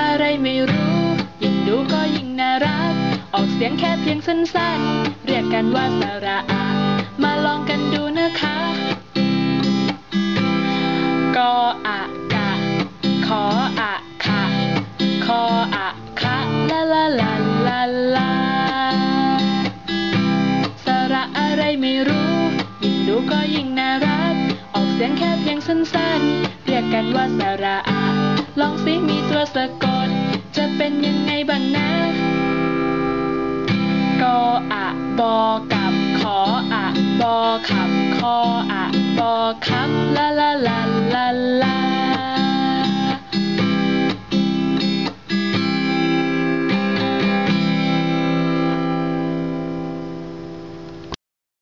อะไรไม่รู้ ยิ่งดูก็ยิ่งน่ารัก ออกเสียงแค่เพียงสั้นๆ เรียกกันว่าสระอามาลองกันดูนะคะ กออะกะ ขออะขะคออะคะลาลาลาลาลาสระอะไรไม่รู้ ยิ่งดูก็ยิ่งน่ารัก ออกเสียงแค่เพียงสั้นๆ เรียกกันว่าสระอา ลองสิมีตัวสะกด จะเป็นยังไงบ้างนะกออะบอกับขออะบอขับคออะบอขับลาลาลาลาลา